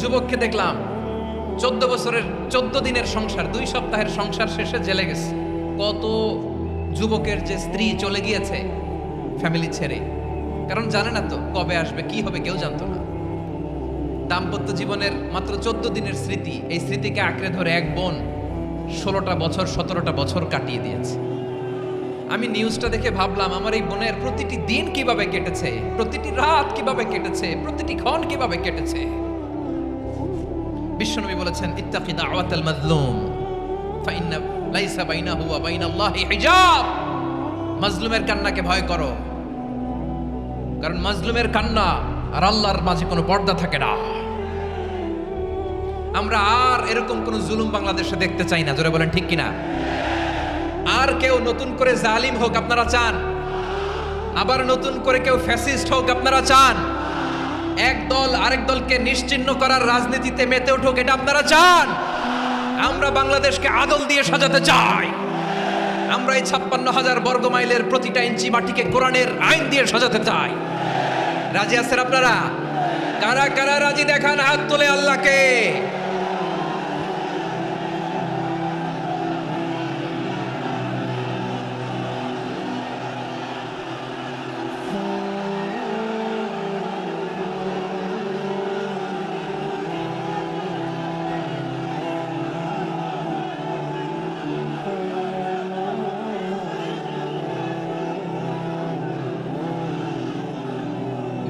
যুবককে দেখলাম। চোদ্দ বছরের, চোদ্দ দিনের সংসার, দুই সপ্তাহের সংসার শেষে জেলে গেছে। কত যুবকের যে স্ত্রী চলে গিয়েছে ফ্যামিলি ছেড়ে। কারণ জানে না তো কবে আসবে, কি হবে, কেউ জানতো না। দাম্পত্য জীবনের মাত্র চোদ্দ দিনের স্মৃতি, এই স্মৃতিকে আঁকড়ে ধরে এক বোন ষোলোটা বছর, সতেরোটা বছর কাটিয়ে দিয়েছে। আমি নিউজটা দেখে ভাবলাম, আমার এই বোনের প্রতিটি দিন কীভাবে কেটেছে? প্রতিটি রাত কীভাবে কেটেছে? প্রতিটি ক্ষণ কীভাবে কেটেছে? বিশ্বনবী বলেছেন ইত্তাকি দাওয়াতাল মাজলুম, ফাইন্না লাইসা বাইনাহু ওয়া বাইনাল্লাহি হিজাব। মাজলুমের কান্নাকে ভয় করো, কারণ মাজলুমের কান্না আর আল্লাহর মাঝে কোনো পর্দা থাকে না। আমরা আর এরকম কোন জুলুম বাংলাদেশে দেখতে চাই না, জোরে বলেন ঠিক কিনা? আর কেউ নতুন করে জালিম হোক আপনারা চান, আবার নতুন করে কেউ ফ্যাসিস্ট হোক আপনারা চান। এক দল আরেক দলকে নিশ্চিহ্ন করার রাজনীতিতে মেতে উঠুক, এটা আপনারা চান? আমরা বাংলাদেশকে আদল দিয়ে সাজাতে চাই। আমরা এই ছাপ্পান্ন হাজার বর্গ মাইলের প্রতিটা ইঞ্চি মাটিকে কোরআনের আইন দিয়ে সাজাতে চাই। রাজি আছেন আপনারা? কারা কারা রাজি? দেখান হাত তোলে আল্লাহকে।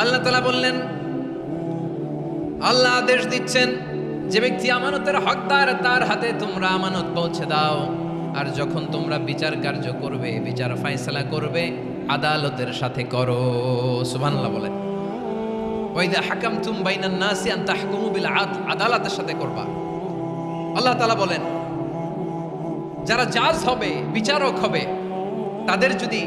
আল্লাহ তাআলা বললেন, আল্লাহ আদেশ দিচ্ছেন, যে ব্যক্তি আমানতের হকদার, তার হাতে তোমরা আমানত পৌঁছে দাও। আর যখন তোমরা বিচার কার্য করবে, বিচার ফায়সালা করবে, আদালতের সাথে করো। সুবহানাল্লাহ বলেন। ওয়াইদা হাকামতুম বাইনান নাসি আন তাহকুমু বিল আদালতের সাথে করবা। আল্লাহ তাআলা বলেন, যারা জাজ হবে, বিচারক হবে, তাদের যদি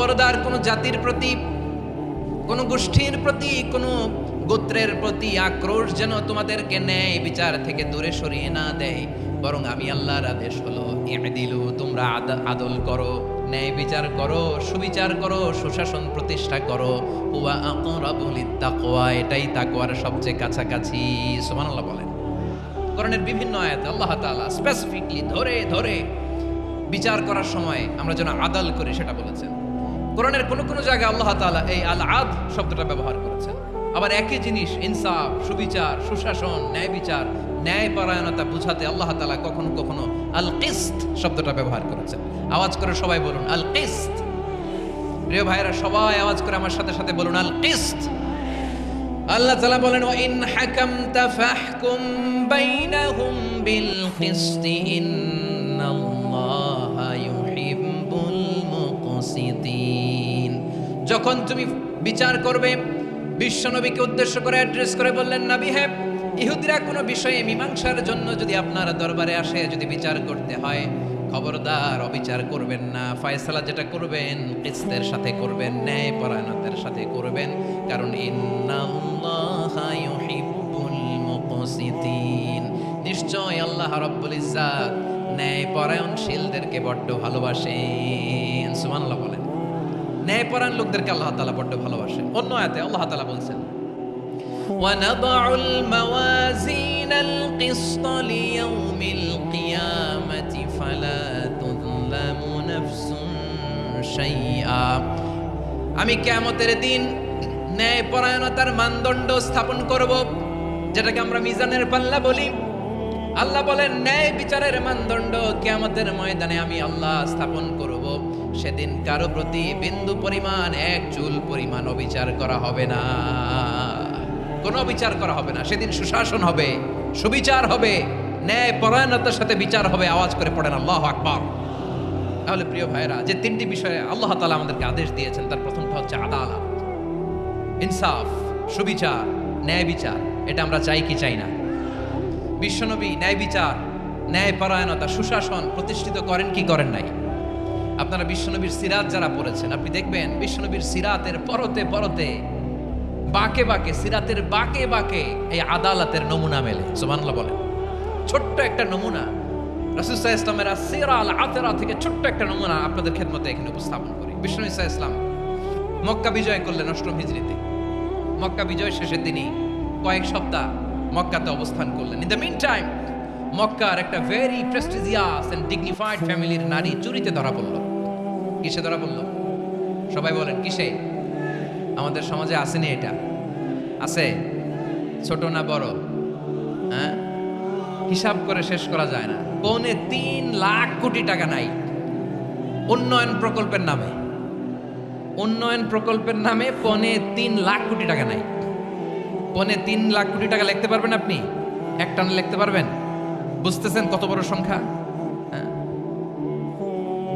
খবরদার কোন জাতির প্রতি, কোন গোষ্ঠীর প্রতি, কোন গোত্রের প্রতি আক্রোশ যেন তোমাদেরকে ন্যায় বিচার থেকে দূরে সরিয়ে না দেয়। বরং আমি আল্লাহর আদেশ হলো দিল তোমরা আদ- আদল করো, ন্যায় বিচার করো, সুবিচার করো, সুশাসন প্রতিষ্ঠা করো। তাকওয়া এটাই তাকওয়ার সবচেয়ে কাছাকাছি। সুবহানাল্লাহ বলেন। কোরআনের বিভিন্ন আয়াতে আল্লাহ স্পেসিফিকলি ধরে ধরে বিচার করার সময় আমরা যেন আদাল করি, সেটা বলেছেন। কোরআনের কোনো কোনো জায়গায় আল্লাহ তালা এই আল আদ শব্দটা ব্যবহার করেছেন। আবার একই জিনিস, ইনসাফ, সুবিচার, সুশাসন, ন্যায় বিচার ন্যায় পরায়ণতা বুঝাতে আল্লাহ তালা কখনো কখনো আল কিস্ত শব্দটা ব্যবহার করেছেন। আওয়াজ করে সবাই বলুন আল কিস্ত প্রিয় ভাইরা সবাই আওয়াজ করে আমার সাথে সাথে বলুন আল কিস্ত আল্লাহ তাআলা বলেন, ওয়া ইন হাকামতা ফাহকুম বাইনাহুম বিল কিসত ইন্নাল্লাহা যখন তুমি বিচার করবে বিশ্বনবীকে উদ্দেশ্য করে অ্যাড্রেস করে বললেন, নবী হ্যাঁ ইহুদিরা কোনো বিষয়ে মীমাংসার জন্য যদি আপনার দরবারে আসে, যদি বিচার করতে হয়, খবরদার অবিচার করবেন না। ফয়সালা যেটা করবেন, কিস্তের সাথে করবেন, ন্যায় পরায়ণতার সাথে করবেন। কারণ নিশ্চয় আল্লাহ রাব্বুল ইজ্জাত ন্যায় পরায়ণশীলদেরকে বড্ড ভালোবাসেন। সুবহানাল্লাহ বলেন। ন্যায় পরায়ণ লোকদেরকে আল্লাহ তাআলা বড্ড ভালোবাসেন অন্য আয়াতে আল্লাহ তাআলা বলছেন ونضع الموازين القسط ليوم القيامة فلا تظلم نفس شيئا আমি কেয়ামতের দিন ন্যায় পরায়ণতার মানদণ্ড স্থাপন করব যেটাকে আমরা মিজানের পাল্লা বলি আল্লাহ বলেন ন্যায় বিচারের মানদণ্ড কেয়ামতের ময়দানে আমি আল্লাহ স্থাপন করব সেদিন কারও প্রতি বিন্দু পরিমাণ এক চুল পরিমাণ অবিচার করা হবে না। কোনো বিচার করা হবে না। সেদিন সুশাসন হবে, সুবিচার হবে, ন্যায় পরায়ণতার সাথে বিচার হবে, আওয়াজ করে পড়েন আল্লাহ আকবার। তাহলে প্রিয় ভাইরা যে তিনটি বিষয়ে আল্লাহ তালা আমাদেরকে আদেশ দিয়েছেন, তার প্রথমটা হচ্ছে আদালত। ইনসাফ, সুবিচার, ন্যায় বিচার, এটা আমরা চাই কি চাই না? বিশ্বনবী ন্যায় বিচার, ন্যায় পরায়ণতা, সুশাসন প্রতিষ্ঠিত করেন কি করেন নাই? আপনারা বিশ্বনবীর সিরাত যারা পড়েছেন, আপনি দেখবেন বিশ্বনবীর সিরাতের পরতে পরতে, বাকে বাকে, সিরাতের বাকে বাকে এই আদালতের নমুনা মেলে। সুবহানাল্লাহ বলেন। ছোট্ট একটা নমুনা রাসূলুল্লাহ ইসলামের সিরা আল আতেরা থেকে ছোট্ট একটা নমুনা আপনাদের খেদমতে এখানে উপস্থাপন করি। বিষ্ণু ইসা ইসলাম মক্কা বিজয় করলেন অষ্টম হিজরিতে মক্কা বিজয় শেষের দিনই কয়েক সপ্তাহ মক্কাতে অবস্থান করলেন। ইন দ্য মিন টাইম মক্কার একটা ভেরি প্রেস্টিজিয়াস এন্ড ডিগনিফাইড ফ্যামিলির নারী চুরিতে ধরা পড়ল। কিসে? ধরা পড়ল সবাই বলেন, কিসে? আমাদের সমাজে আসেনি এটা? আছে? ছোট না বড়? হ্যাঁ? হিসাব করে শেষ করা যায় না। পৌনে তিন লাখ কোটি টাকা নাই। উন্নয়ন প্রকল্পের নামে। উন্নয়ন প্রকল্পের নামে পৌনে তিন লাখ কোটি টাকা নাই। পৌনে তিন লাখ কোটি টাকা লিখতে পারবেন আপনি? এক টানে লিখতে পারবেন? বুঝতেছেন কত বড় সংখ্যা।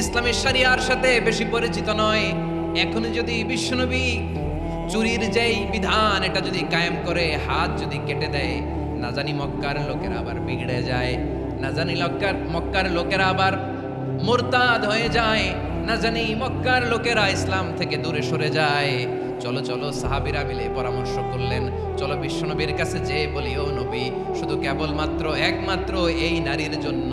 ইসলামের শরিয়ার সাথে বেশি পরিচিত নয়। এখন যদি বিশ্বনবী চুরির যেই বিধান, এটা যদি কায়েম করে, হাত যদি কেটে দেয়, না জানি মক্কার লোকেরা আবার বিগড়ে যায়, না জানি লক্কার, মক্কার লোকেরা আবার মোরতাদ হয়ে যায়, না জানি মক্কার লোকেরা ইসলাম থেকে দূরে সরে যায়। চলো চলো, সাহাবিরা মিলে পরামর্শ করলেন, চলো বিশ্বনবীর কাছে যে বলি, ও নবী, শুধু কেবলমাত্র, একমাত্র এই নারীর জন্য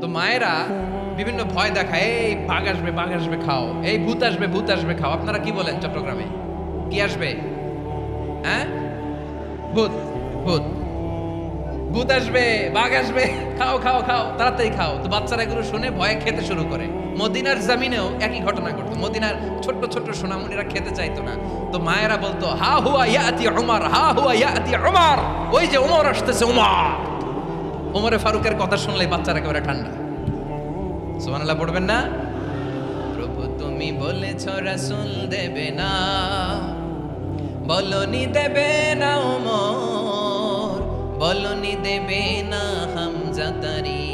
তো মায়েরা বিভিন্ন ভয় দেখায়, এই বাঘ আসবে বাঘ আসবে, খাও। এই ভূত আসবে ভূত আসবে, খাও। আপনারা কি বলেন চট্টগ্রামে? কি আসবে? হ্যাঁ? ভূত ভূত। ভূত আসবে, বাঘ আসবে, খাও খাও খাও, তাড়াতাড়ি খাও। তো বাচ্চারা এগুলো শুনে ভয়ে খেতে শুরু করে। মদিনার জামিনেও একই ঘটনা ঘটতো মদিনার ছোট্ট ছোট্ট সোনামণিরা খেতে চাইতো না। তো মায়েরা বলতো, হা হুয়া ইয়াতি উমার, হা হুয়া ইয়াতি উমার। ওই যে উমর আসতেছে, উমার। ওমরে ফারুকের কথা শুনলে বাচ্চারা একেবারে ঠান্ডা। সুবহানাল্লাহ, পড়বেন না? প্রভু তুমি বলেছ, রাসূল দেবে না। বলনি দেবে না ওমর, বলনি দেবে না হামজা তারি,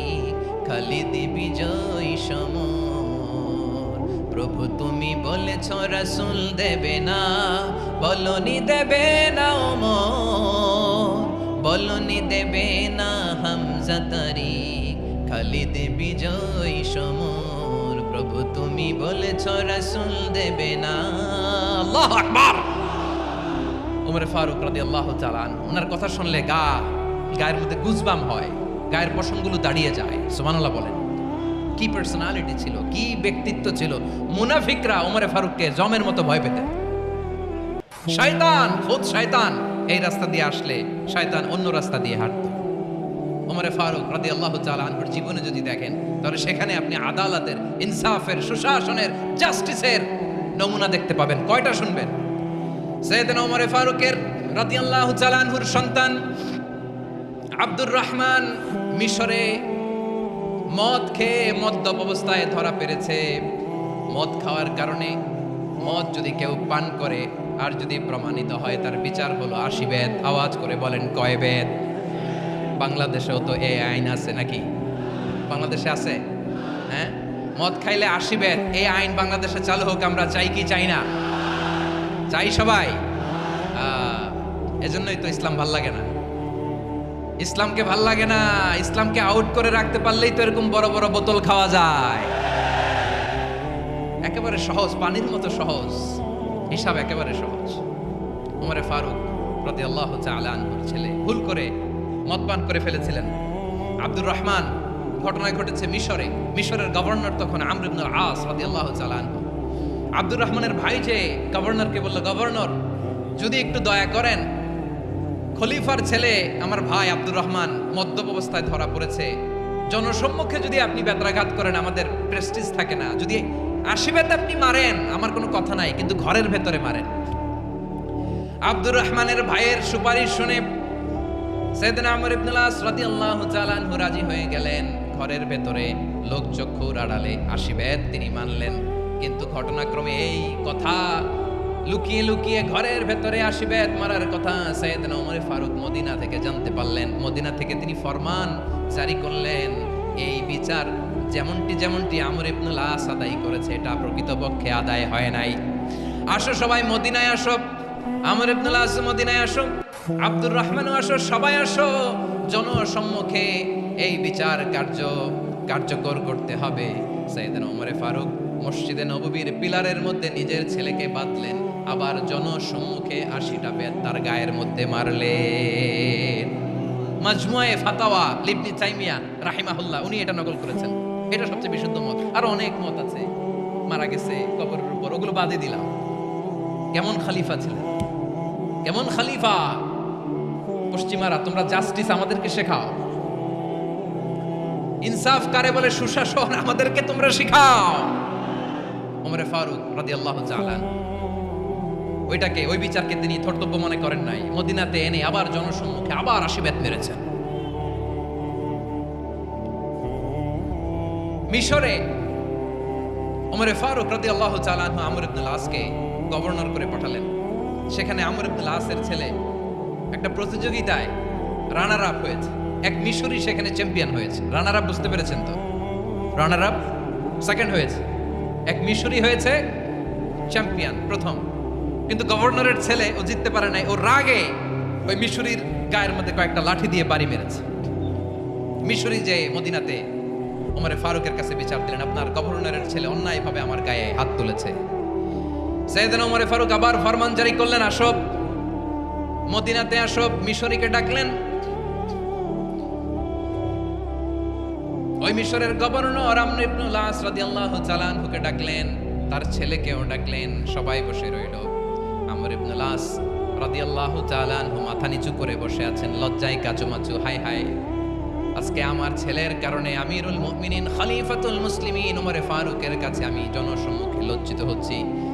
খালিদ বিজয় সমর। প্রভু তুমি বলেছ, রাসূল দেবে না। বলনি দেবে না ওমর, বলনি দেবে না হামজা তারি খালিদ বিজয় সমর প্রভু তুমি বলেছ রাসূল দেবে না। আল্লাহু আকবার! ওমর ফারুক রাদিয়াল্লাহু তাআলা আনহু ওনার কথা শুনলে গা গায়ের মধ্যে গুজবাম হয় গায়ের পশমগুলো দাঁড়িয়ে যায় সুবহানাল্লাহ বলেন। কি পার্সোনালিটি ছিল কি ব্যক্তিত্ব ছিল? মুনাফিকরা ওমরে ফারুককে জমের মতো ভয় পেতেন। শয়তান খুদ শয়তান এই রাস্তা দিয়ে আসলে শয়তান অন্য রাস্তা দিয়ে হাঁটতো। ওমরে ফারুক রাদি আল্লাহ আনহুর জীবনে যদি দেখেন, তাহলে সেখানে আপনি আদালতের, ইনসাফের, সুশাসনের, জাস্টিসের নমুনা দেখতে পাবেন। কয়টা শুনবেন? সৈয়দনা ওমরে ফারুকের রাদি আল্লাহ আনহুর সন্তান আব্দুর রহমান মিশরে মদ খেয়ে মদ্যপ অবস্থায় ধরা পেরেছে। মদ খাওয়ার কারণে মদ যদি কেউ পান করে, আর যদি প্রমাণিত হয় তার বিচার হলো আশি বেদ। আওয়াজ করে বলেন, কয় বেদ? বাংলাদেশেও তো এই আইন আছে নাকি? বাংলাদেশে আছে? হ্যাঁ? মদ খাইলে আশি বেদ। এই আইন বাংলাদেশে চালু হোক, আমরা চাই কি চাই না? চাই সবাই। এজন্যই তো ইসলাম ভালো লাগে না। ইসলামকে ভালো লাগে না। ইসলামকে আউট করে রাখতে পারলেই তো এরকম বড় বড় বোতল খাওয়া যায়। একেবারে সহজ, পানির মতো সহজ। হিসাব একেবারে সহজ। উমরে ফারুক প্রতি আল্লাহ আনহুর ছেলে। ভুল করে মদ পান করে ফেলেছিলেন। আব্দুর রহমান ঘটনা ঘটেছে মিশরে। মিশরের গভর্নর তখন আমর ইবনুল আস রাদিয়াল্লাহু তাআলা আব্দুর রহমানের ভাই যে গভর্নরকে বলল, গভর্নর, যদি একটু দয়া করেন, খলিফার ছেলে আমার ভাই আব্দুর রহমান মদ্যপ অবস্থায় ধরা পড়েছে। জনসম্মুখে যদি আপনি বেত্রাঘাত করেন, আমাদের প্রেস্টিজ থাকে না। যদি আশীর্বাদ আপনি মারেন, আমার কোনো কথা নাই, কিন্তু ঘরের ভেতরে মারেন। আব্দুর রহমানের ভাইয়ের সুপারিশ শুনে সৈয়দনা আমর ইবনুল আস রাদিয়াল্লাহু তাআলা আনহু রাজি হয়ে গেলেন। ঘরের ভেতরে লোক চক্ষুর আড়ালে আশীর্বাদ তিনি মানলেন। কিন্তু ঘটনাক্রমে এই কথা লুকিয়ে লুকিয়ে ঘরের ভেতরে আশীর্বাদ মারার কথা সৈয়দনা ওমর ফারুক মদিনা থেকে জানতে পারলেন। মদিনা থেকে তিনি ফরমান জারি করলেন। এই বিচার যেমনটি যেমনটি আমর ইবনুল আস আদায় করেছে, এটা প্রকৃতপক্ষে আদায় হয় নাই। আসো সবাই মদিনায় আসো। আমর ইবনুল আস মদিনায় আসো, আব্দুর রহমানও আসো, সবাই আসো। জনসম্মুখে এই বিচার কার্য কার্যকর করতে হবে। সাইয়েদনা ওমরে ফারুক মসজিদে নববীর পিলারের মধ্যে নিজের ছেলেকে বাঁধলেন, আবার জনসম্মুখে আশিটা বেদ তার গায়ের মধ্যে মারলেন। মাজমুয়ে ফাতাওয়া লিবনি তাইমিয়া রাহিমাহুল্লাহ, উনি এটা নকল করেছেন। এটা সবচেয়ে বিশুদ্ধ মত। আরও অনেক মত আছে। মারা গেছে কবরের উপর, ওগুলো বাদে দিলাম। কেমন খালিফা ছিলেন কেমন খালিফা? পশ্চিমারা, তোমরা জাস্টিস আমাদেরকে শেখাও। ইনসাফ কারে বলে? সুশাসন আমাদেরকে তোমরা শিখাও। ওমরে ফারুক রাদিয়াল্লাহু তাআলা। ওইটাকে, ওই বিচারকে তিনি থর্তব্য মনে করেন নাই। মদিনাতে এনে আবার জনসম্মুখে আবার আশীর্বাদ মেরেছেন। মিশরে ওমরে ফারুক রাদিয়াল্লাহু তাআলা আনহু আমর ইবনুল আসকে গভর্নর করে পাঠালেন। সেখানে আমর ইবনুল আসের ছেলে একটা প্রতিযোগিতায় রানার আপ হয়েছে। এক মিশরি সেখানে চ্যাম্পিয়ন হয়েছে। রানার আপ বুঝতে পেরেছেন তো? রানার আপ সেকেন্ড হয়েছে। এক মিশরি হয়েছে চ্যাম্পিয়ন প্রথম। কিন্তু গভর্নরের ছেলে ও জিততে পারে নাই। ও রাগে ওই মিশরির গায়ের মধ্যে কয়েকটা লাঠি দিয়ে বাড়ি মেরেছে। মিশরি যে মদিনাতে ওমরে ফারুকের কাছে বিচার দিলেন, আপনার গভর্নরের ছেলে অন্যায়ভাবে আমার গায়ে হাত তুলেছে। সেদিন ওমরে ফারুক আবার ফরমান জারি করলেন আসব মদিনাতে আসব মিশরীকে ডাকলেন। ওই মিশরের গভর্নর আমর ইবনুল আস রাদিয়াল্লাহু তাআলা আনহুকে ডাকলেন, তার ছেলেকেও ডাকলেন, সবাই বসে রইল। আমর ইবনুল আস রাদিয়াল্লাহু তাআলা আনহু মাথা নিচু করে বসে আছেন, লজ্জায় কাচুমাচু হাই হাই আজকে আমার ছেলের কারণে আমিরুল মুমিনিন, খলিফাতুল মুসলিমিন, ওমরে ফারুকের কাছে আমি জনসম্মুখে লজ্জিত হচ্ছি।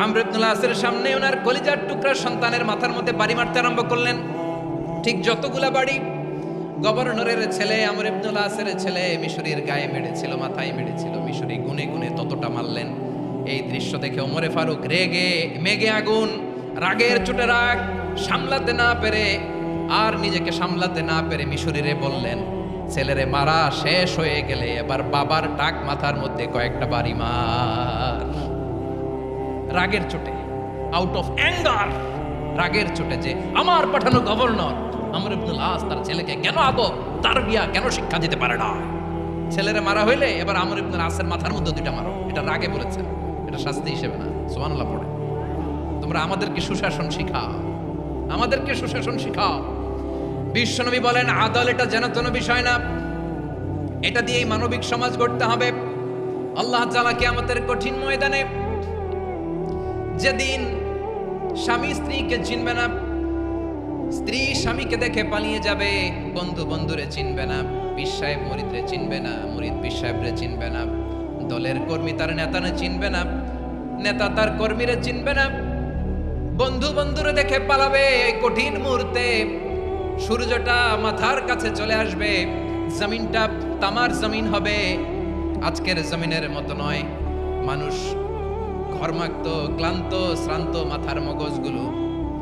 আমর আসের সামনে ওনার কলিজার টুকরা সন্তানের মাথার মধ্যে বাড়ি মারতে আরম্ভ করলেন। ঠিক যতগুলা বাড়ি, গভর্নরের ছেলে, আমর ইবনুল আসের ছেলে মিশরীর গায়ে মেরেছিল, মাথায় মেরেছিল, মিশরি গুনে গুনে ততটা মারলেন। এই দৃশ্য দেখে ওমরে ফারুক রেগে মেগে আগুন, রাগের চোটে রাগ, সামলাতে না পেরে, আর নিজেকে সামলাতে না পেরে মিশরীরে বললেন, ছেলেরে মারা শেষ হয়ে গেলে এবার বাবার টাক মাথার মধ্যে কয়েকটা বাড়ি মার। রাগের চোটে আউট অফ অ্যাঙ্গার রাগের চোটে যে আমার পাঠানো গভর্নর আমর ইবনুল আস তার ছেলেকে কেন আদব তার বিয়া কেন শিক্ষা দিতে পারে না? ছেলেরে মারা হইলে এবার আমর ইবনুল আসের মাথার মধ্যে দুইটা মারো। এটা রাগে বলেছেন, এটা শাস্তি হিসেবে না। সুবহানাল্লাহ পড়ে। তোমরা আমাদেরকে সুশাসন শিখাও। আমাদেরকে সুশাসন শিখাও। বিশ্বনবী বলেন, আদল এটা যেন কোনো বিষয় না। এটা দিয়েই মানবিক সমাজ গড়তে হবে। আল্লাহ তাআলা আমাদের কঠিন ময়দানে যেদিন স্বামী স্ত্রীকে চিনবে না, স্ত্রী স্বামীকে দেখে পালিয়ে যাবে, বন্ধু বন্ধুরে চিনবে না সাহেব মরিদরে চিনবে না, মরিদ পীর সাহেবরে চিনবে না, দলের কর্মী তার নেতারে চিনবে না, নেতা তার কর্মীরে চিনবে না, বন্ধু বন্ধুরে দেখে পালাবে কঠিন মুহূর্তে সূর্যটা মাথার কাছে চলে আসবে, জমিনটা তামার জমিন হবে, আজকের জমিনের মতো নয়, মানুষ ঘর্মাক্ত, ক্লান্ত, শ্রান্ত মাথার মগজগুলো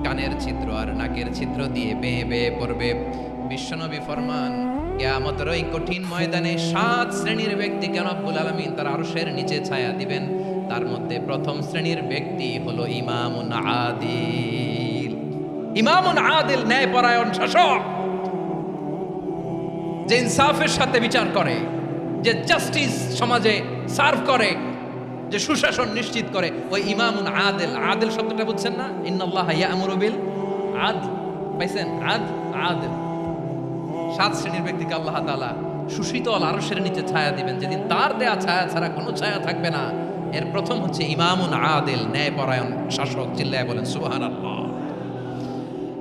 কানের ছিদ্র আর নাকের ছিদ্র দিয়ে বেয়ে বেয়ে পড়বে। বিশ্বনবী ফরমান কঠিন ময়দানে সাত শ্রেণির ব্যক্তিকে রব্বুল আলমিন তার নিচে ছায়া দিবেন? তার মধ্যে প্রথম শ্রেণির ব্যক্তি হলো ইমামুন আদিল। আদিল ন্যায়পরায়ণ শাসক, যে ইনসাফের সাথে বিচার করে, যে জাস্টিস সমাজে সার্ভ করে যে সুশাসন নিশ্চিত করে, ওই ইমামুন আদেল। আদেল শব্দটা বুঝছেন না? ইন্নাল্লাহ ইয়ামুরু বিল আদ পাইছেন? আদ আদেল। সাত শ্রেণির ব্যক্তিকে আল্লাহ তাআলা সুশীতল আরশের নিচে ছায়া দিবেন। যেদিন তার দেয়া ছায়া ছাড়া কোনো ছায়া থাকবে না। এর প্রথম হচ্ছে ইমামুন আদেল, ন্যায়পরায়ণ শাসক, চিল্লায় বলেন, সুবহানাল্লাহ।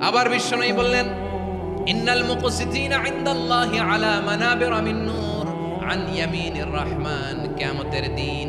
আবার বিশ্বনবী বললেন, ইন্নাল মুকসিতিনা ইনদাল্লাহি আলা মানাবির মিন নূর আন ইয়ামিনির রহমান। কিয়ামতের দিন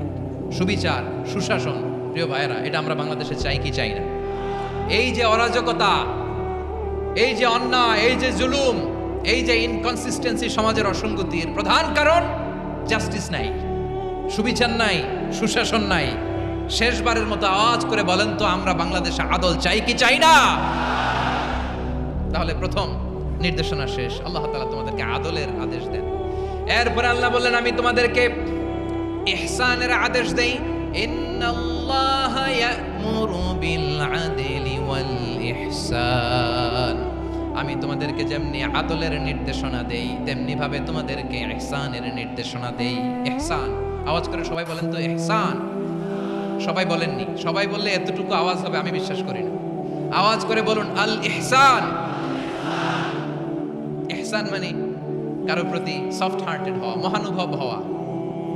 সুবিচার, সুশাসন। প্রিয় ভাইয়েরা, এটা আমরা বাংলাদেশে চাই কি চাই না? এই যে অরাজকতা, এই যে অন্যায়, এই যে জুলুম, এই যে ইনকনসিস্টেন্সি সমাজের অসঙ্গতির প্রধান কারণ জাস্টিস নাই, সুবিচার নাই, সুশাসন নাই। শেষবারের মতো আওয়াজ করে বলেন তো, আমরা বাংলাদেশে আদল চাই কি চাই না? তাহলে প্রথম নির্দেশনা শেষ। আল্লাহ তাআলা তোমাদেরকে আদলের আদেশ দেন। এরপরে আল্লাহ বললেন, আমি তোমাদেরকে ইহসানের আদেশ দেই। ইন্নাল্লাহ ইয়ামুরু বিল ওয়াল ইহসান আমি তোমাদেরকে যেমনি আদলের নির্দেশনা দেই তেমনি ভাবে তোমাদেরকে ইহসানের নির্দেশনা দেই। ইহসান। আওয়াজ করে সবাই বলেন তো, ইহসান। সবাই বলেননি। সবাই বললে এতটুকু আওয়াজ হবে, আমি বিশ্বাস করি না। আওয়াজ করে বলুন আল ইহসান ইহসান মানে কারও প্রতি সফট হার্টেড হওয়া, মহানুভব হওয়া।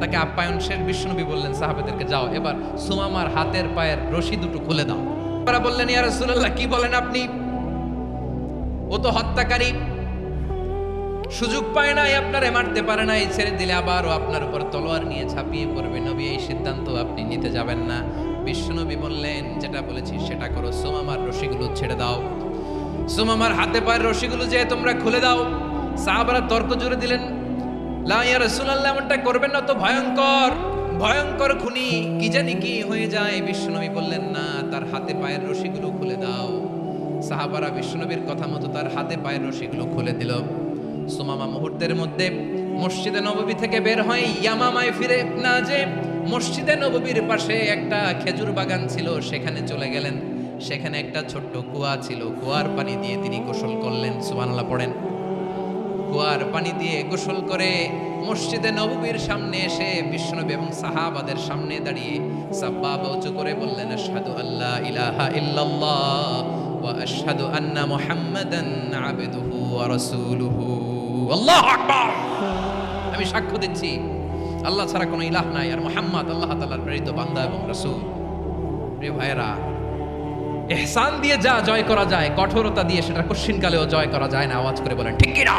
তাকে আপ্যায়ন শেষ বিশ্বনবী বললেন, সাহাবেদেরকে যাও, এবার সুমামার হাতের পায়ের রশি দুটো খুলে দাও। তারা বললেন, ইয়া রাসূলুল্লাহ, কি বলেন আপনি? ও তো হত্যাকারী। সুযোগ পায় নাই, আপনারে মারতে পারে নাই, ছেড়ে দিলে আবারও আপনার উপর তলোয়ার নিয়ে ছাপিয়ে পড়বে। নবী, এই সিদ্ধান্ত আপনি নিতে যাবেন না। বিশ্বনবী বললেন, যেটা বলেছি সেটা করো, সোমামার রশিগুলো ছেড়ে দাও। সোমামার হাতে পায়ের রশিগুলো যে তোমরা খুলে দাও। সাহাবারা তর্ক জুড়ে দিলেন লা ইয়া রাসূলুল্লাহ, এমনটা করবেন না তো ভয়ঙ্কর ভয়ঙ্কর খুনি কি জানি কি হয়ে যায়। বিশ্বনবী বললেন, না, তার হাতে পায়ের রশিগুলো খুলে দাও। সাহাবারা বিশ্বনবীর কথা মতো তার হাতে পায়ের রশিগুলো খুলে দিল। সুমামা মুহূর্তের মধ্যে মসজিদে নববী থেকে বের হয় ইয়ামামায় ফিরে না যে মসজিদে নববীর পাশে একটা খেজুর বাগান ছিল, সেখানে চলে গেলেন। সেখানে একটা ছোট্ট কুয়া ছিল, কুয়ার পানি দিয়ে তিনি গোসল করলেন। সুবহানাল্লাহ, পড়েন। কুয়ার পানি দিয়ে গোসল করে মসজিদে নববীর সামনে এসে বিষ্ণনবী এবং সাহাবাদের সামনে দাঁড়িয়ে সাব্বাব উঁচু করে বললেন, আশহাদু আল্লাহ ইলাহা ইল্লাল্লাহ ওয়া আশহাদু আন্না মুহাম্মাদান আবদুহু ওয়া রাসূলুহু। আল্লাহু আকবার। আমি সাক্ষ্য দিচ্ছি, আল্লাহ ছাড়া কোনো ইলাহ নাই আর মুহাম্মদ আল্লাহ তাআলার প্রেরিত বান্দা এবং রাসূল। প্রিয় ভাইয়েরা, এহসান দিয়ে যা জয় করা যায়, কঠোরতা দিয়ে সেটা কশিনকালেও জয় করা যায় না, আওয়াজ করে বলেন, ঠিক কি না?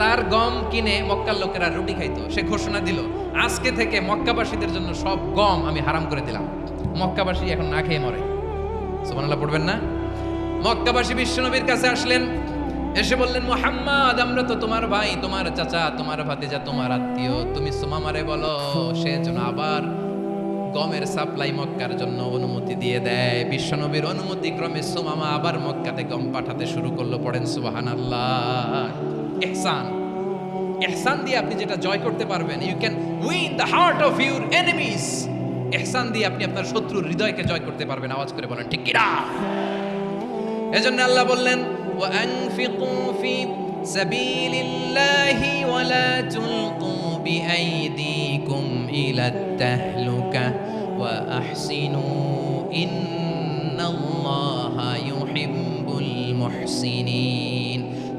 তার গম কিনে মক্কার লোকেরা রুটি খাইতো। সে ঘোষণা দিল, আজকে থেকে মক্কাবাসীদের জন্য সব গম আমি হারাম করে দিলাম। মক্কাবাসী এখন না খেয়ে মরে। সুবহানাল্লাহ, পড়বেন না? মক্কাবাসী বিশ্বনবীর কাছে আসলেন, এসে বললেন, মোহাম্মদ, আমরা তো তোমার ভাই, তোমার চাচা, তোমার ভাতিজা, তোমার আত্মীয়। তুমি সুমামারে বলো, সে যেন আবার গমের সাপ্লাই মক্কার জন্য অনুমতি দিয়ে দেয়। বিশ্বনবীর অনুমতি ক্রমে সুমামা আবার মক্কাতে গম পাঠাতে শুরু করল, পড়েন সুবাহান আল্লাহ ইহসান। এহসান দিয়ে আপনি যেটা জয় করতে পারবেন you can win the heart of your enemies এহসান দিয়ে আপনি আপনার শত্রুর হৃদয়কে জয় করতে পারবেন, আওয়াজ করে বলেন, ঠিক কিনা? এজন্য আল্লাহ বললেন وأنفقوا في سبيل الله ولا تلقوا بأيديكم إلى التهلكة وأحسنوا إن الله يحب المحسنين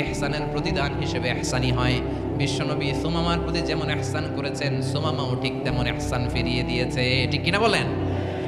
ইহসানের প্রতিদান হিসেবে এহসানি হয়। বিশ্বনবী সোমামার প্রতি যেমন এহসান করেছেন, সুমামাও ঠিক তেমন এহসান ফিরিয়ে দিয়েছে। ঠিক কিনা বলেন?